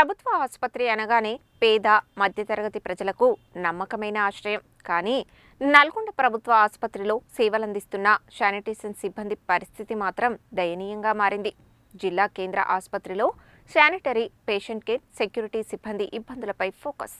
ప్రభుత్వ ఆసుపత్రి అనగానే పేద మధ్యతరగతి ప్రజలకు నమ్మకమైన ఆశ్రయం. కానీ నల్గొండ ప్రభుత్వ ఆసుపత్రిలో సేవలందిస్తున్న శానిటేషన్ సిబ్బంది పరిస్థితి మాత్రం దయనీయంగా మారింది. జిల్లా కేంద్ర ఆసుపత్రిలో శానిటరీ పేషెంట్ కేర్ సెక్యూరిటీ సిబ్బంది ఇబ్బందులపై ఫోకస్.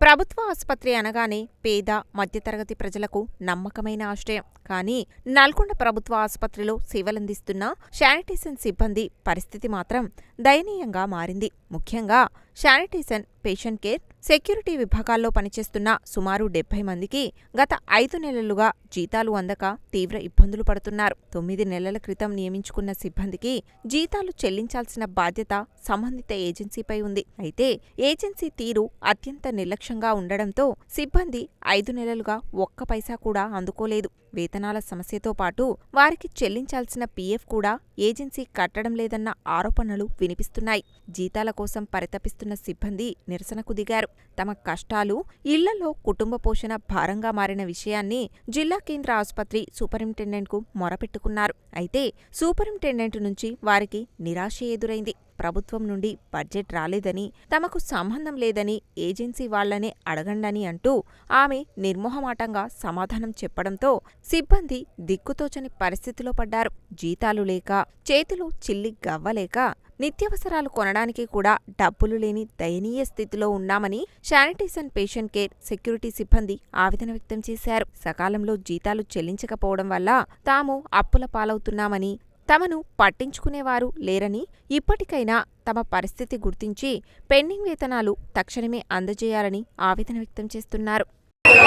ప్రభుత్వ ఆసుపత్రి అనగానే పేద మధ్యతరగతి ప్రజలకు నమ్మకమైన ఆశ్రయం. కానీ నల్గొండ ప్రభుత్వ ఆసుపత్రిలో సేవలందిస్తున్న శానిటేషన్ సిబ్బంది పరిస్థితి మాత్రం దయనీయంగా మారింది. ముఖ్యంగా శానిటేషన్ పేషెంట్ కేర్ సెక్యూరిటీ విభాగాల్లో పనిచేస్తున్న సుమారు డెబ్బై మందికి గత ఐదు నెలలుగా జీతాలు అందక తీవ్ర ఇబ్బందులు పడుతున్నారు. తొమ్మిది నెలల క్రితం నియమించుకున్న సిబ్బందికి జీతాలు చెల్లించాల్సిన బాధ్యత సంబంధిత ఏజెన్సీపై ఉంది. అయితే ఏజెన్సీ తీరు అత్యంత నిర్లక్ష్యంగా ఉండడంతో సిబ్బంది ఐదు నెలలుగా ఒక్క పైసా కూడా అందుకోలేదు. వేతనాల సమస్యతో పాటు వారికి చెల్లించాల్సిన పీఎఫ్ కూడా ఏజెన్సీ కట్టడం లేదన్న ఆరోపణలు వినిపిస్తున్నాయి. జీతాల కోసం పరితపిస్తున్న సిబ్బంది నిరసనకు దిగారు. తమ కష్టాలు ఇళ్ళలో కుటుంబ పోషణ భారంగా మారిన విషయాన్ని జిల్లా కేంద్ర ఆసుపత్రి సూపరింటెండెంట్కు మొరపెట్టుకున్నారు. అయితే సూపరింటెండెంట్ నుంచి వారికి నిరాశ ఎదురైంది. ప్రభుత్వం నుండి బడ్జెట్ రాలేదని తమకు సంబంధం లేదని ఏజెన్సీ వాళ్ళనే అడగండని అంటూ ఆమె నిర్మోహమాటంగా సమాధానం చెప్పడంతో సిబ్బంది దిక్కుతోచని పరిస్థితిలో పడ్డారు. జీతాలు లేక చేతిలో చిల్లి గవ్వలేక నిత్యవసరాలు కొనడానికి కూడా డబ్బులు లేని దయనీయ స్థితిలో ఉన్నామని శానిటేషన్ పేషెంట్ కేర్ సెక్యూరిటీ సిబ్బంది ఆవేదన వ్యక్తం చేశారు. సకాలంలో జీతాలు చెల్లించకపోవడం వల్ల తాము అప్పుల పాలవుతున్నామని తమను పట్టించుకునేవారు లేరని ఇప్పటికైనా తమ పరిస్థితి గుర్తించి పెండింగ్ వేతనాలు తక్షణమే అందజేయాలని ఆవేదన వ్యక్తం చేస్తున్నారు.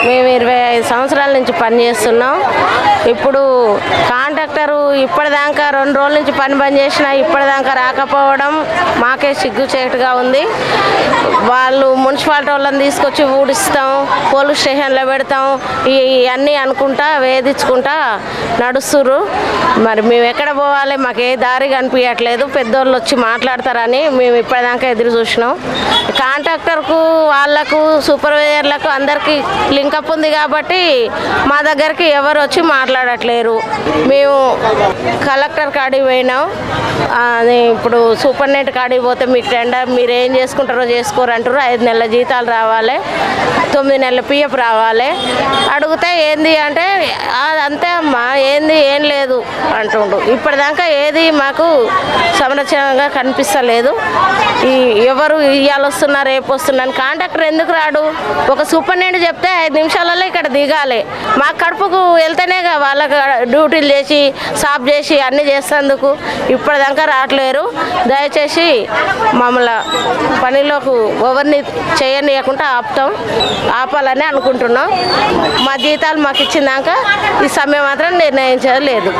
మేము ఇరవై ఐదు సంవత్సరాల నుంచి పని చేస్తున్నాం ఇప్పుడు కాంట్రాక్టరు ఇప్పటిదాకా రెండు రోజుల నుంచి పని బంద్ చేసినా ఇప్పటిదాకా రాకపోవడం మాకే సిగ్గుచేటుగా ఉంది. వాళ్ళు మున్సిపాలిటీ వాళ్ళని తీసుకొచ్చి ఊడిస్తాం పోలీస్ స్టేషన్లో పెడతాం ఇవన్నీ అనుకుంటా వేధించుకుంటా నడుస్తుర్రు. మరి మేము ఎక్కడ పోవాలి? మాకు ఏ దారి కనిపించట్లేదు పెద్దోళ్ళు వచ్చి మాట్లాడతారని మేము ఇప్పటిదాకా ఎదురు చూసినాం. కాంట్రాక్టర్కు వాళ్ళకు సూపర్వైజర్లకు అందరికీ లింకప్ ఉంది కాబట్టి మా దగ్గరికి ఎవరు వచ్చి మాట్లాడట్లేరు. మేము కలెక్టర్ కాడికి పోయినాం. అది ఇప్పుడు సూపరింటెండెంట్ కాడికి పోతే మీ టెండర్ మీరు ఏం చేసుకుంటారో చేసుకోరు అంటారు ఐదు నెలల జీతాలు రావాలి. తొమ్మిది నెలల పిఎఫ్ రావాలి. అడిగితే ఏంది అంటే అంతే అమ్మా ఏంది ఏం లేదు అంటుండు. ఇప్పటిదాకా ఏది మాకు సంరక్షణగా కనిపిస్తలేదు. ఈ ఎవరు ఇవాళ వస్తున్నా రేపు వస్తున్నాను కాంట్రాక్టర్ ఎందుకు రాడు? ఒక సూపరింటెండెంట్ చెప్తే ఐదు నిమిషాలలో ఇక్కడ దిగాలి. మా కడుపుకు వెళ్తేనే వాళ్ళకి డ్యూటీలు చేసి సాప్ చేసి అన్నీ చేసేందుకు ఇప్పటిదాకా రావట్లేరు. దయచేసి మమ్మల్ని పనిలోకి ఎవరిని చేయనీయకుండా ఆపుతాం ఆపాలని అనుకుంటున్నాం. మా జీతాలు మాకు ఇచ్చిందాక ఈ సమయం మాత్రం నిర్ణయించలేదు.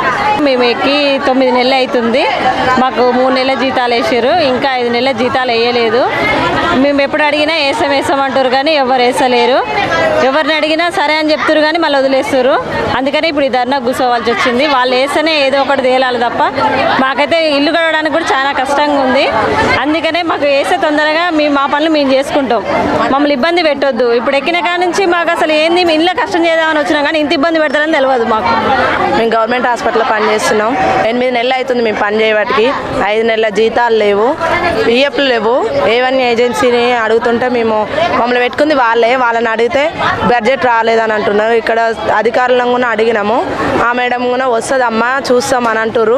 మేము ఎక్కి తొమ్మిది నెలలు అవుతుంది. మాకు మూడు నెలల జీతాలు వేసారు ఇంకా ఐదు నెలల జీతాలు వేయలేదు. మేము ఎప్పుడు అడిగినా వేసాం వేసాం అంటారు కానీ ఎవరు వేసలేరు ఎవరిని అడిగినా సరే అని చెప్తారు కానీ మళ్ళీ వదిలేస్తారు అందుకని ఇప్పుడు ధర్నా కూర్చోవాల్సి వచ్చింది. వాళ్ళు వేస్తేనే ఏదో ఒకటి తేలాలి తప్ప మాకైతే ఇల్లు గడవడానికి కూడా చాలా కష్టంగా ఉంది. అందుకనే మాకు వేసే తొందరగా మేము మా పనులు మేము చేసుకుంటాం. మమ్మల్ని ఇబ్బంది పెట్టొద్దు. ఇప్పుడు ఎక్కిన కాడ నుంచి మాకు అసలు ఏంది? మీ ఇల్లు కష్టం చేద్దామని వచ్చినా కానీ ఇంత ఇబ్బంది పెడతారని తెలియదు మాకు. మేము గవర్నమెంట్ హాస్పిటల్లో పనిచేస్తున్నాం ఎనిమిది నెలలు అవుతుంది మేము పని చేయబట్టి ఐదు నెలల జీతాలు లేవు. పిఎఫ్లు లేవు. ఏవన్నీ ఏజెన్సీని అడుగుతుంటే మేము మమ్మల్ని పెట్టుకుంది వాళ్ళే. వాళ్ళని అడిగితే బడ్జెట్ రాలేదని అంటున్నారు. ఇక్కడ అధికారులను కూడా అడిగినాము. ఆ మేడం కూడా వస్తుందమ్మా చూస్తాం అని అంటారు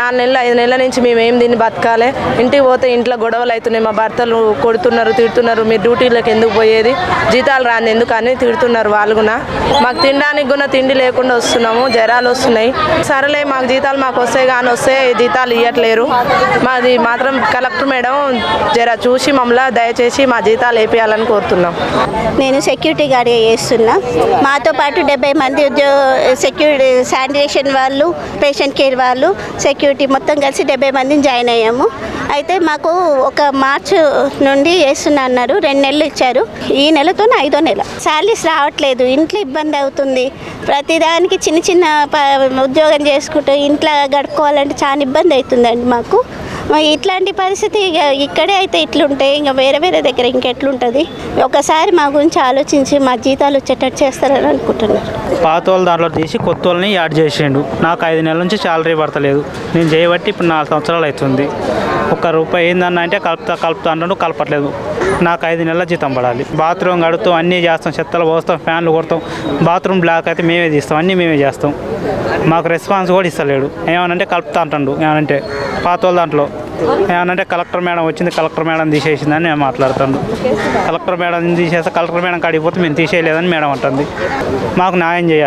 నాలుగు నెలలు ఐదు నెలల నుంచి మేమేం దీన్ని బతకాలి. ఇంటికి పోతే ఇంట్లో గొడవలు అవుతున్నాయి మా భర్తలు కొడుతున్నారు తిడుతున్నారు మీరు డ్యూటీలకు ఎందుకు పోయేది? జీతాలు రాని ఎందుకు అని తిడుతున్నారు వాళ్ళు కూడా. మాకు తినడానికి కూడా తిండి లేకుండా వస్తున్నాము జ్వరాలు వస్తున్నాయి. సరేలే మాకు జీతాలు మాకు వస్తాయి కానీ వస్తే జీతాలు ఇవ్వట్లేరు మాది మాత్రం కలెక్టర్ మేడం జర చూసి మమ్మల్ని దయచేసి మా జీతాలు వేపియాలని కోరుతున్నాం. నేను సెక్యూరిటీ గార్డ్గా చేస్తున్నా. మాతో పాటు డెబ్బై మంది ఉద్యోగ సెక్యూరిటీ శానిటేషన్ వాళ్ళు పేషెంట్ కేర్ వాళ్ళు సెక్యూరిటీ మొత్తం కలిసి డెబ్బై మందిని జాయిన్ అయ్యాము. అయితే మాకు ఒక మార్చ్ నుండి వేస్తున్నా అన్నారు రెండు నెలలు ఇచ్చారు. ఈ నెలతో ఐదో నెల. శాలరీస్ రావట్లేదు ఇంట్లో ఇబ్బంది అవుతుంది. ప్రతిదానికి చిన్న చిన్న ప- ఉద్యోగం చేసుకుంటూ ఇంట్లో గడుపుకోవాలంటే చాలా ఇబ్బంది అవుతుందండి మాకు. ఇట్లాంటి పరిస్థితి ఇక ఇక్కడే అయితే ఇట్లుంటే ఇంకా వేరే వేరే దగ్గర ఇంకెట్లుంటుంది ఒకసారి మా గురించి ఆలోచించి మా జీతాలు వచ్చేటట్టు చేస్తారని అనుకుంటున్నారు. పాత వాళ్ళు దాంట్లో తీసి కొత్త వాళ్ళని యాడ్ చేసిండు. నాకు ఐదు నెలల నుంచి శాలరీ పడతలేదు. నేను చేయబట్టి ఇప్పుడు నాలుగు సంవత్సరాలు అవుతుంది. ఒక ఒక్క రూపాయి ఏందన్న అంటే కలుపుతా కలుపుతా అంటాడు కలపట్లేదు. నాకు ఐదు నెలల జీతం పడాలి. బాత్రూమ్ కడుతాం అన్నీ చేస్తాం చెత్తలు పోస్తాం ఫ్యాన్లు కొడతాం. బాత్రూమ్ బ్లాక్ అయితే మేమే తీస్తాం అన్నీ మేమే చేస్తాం. మాకు రెస్పాన్స్ కూడా ఇస్తలేడు. ఏమనంటే కలుపుతా అంటాడు ఏమనంటే పాత వాళ్ళ దాంట్లో. ఏమనంటే కలెక్టర్ మేడం వచ్చింది కలెక్టర్ మేడం తీసేసిందని నేను మాట్లాడుతాను కలెక్టర్ మేడం తీసేస్తే కలెక్టర్ మేడం కడిగిపోతే మేము తీసేయలేదని మేడం అంటుంది. మాకు న్యాయం చేయాలి.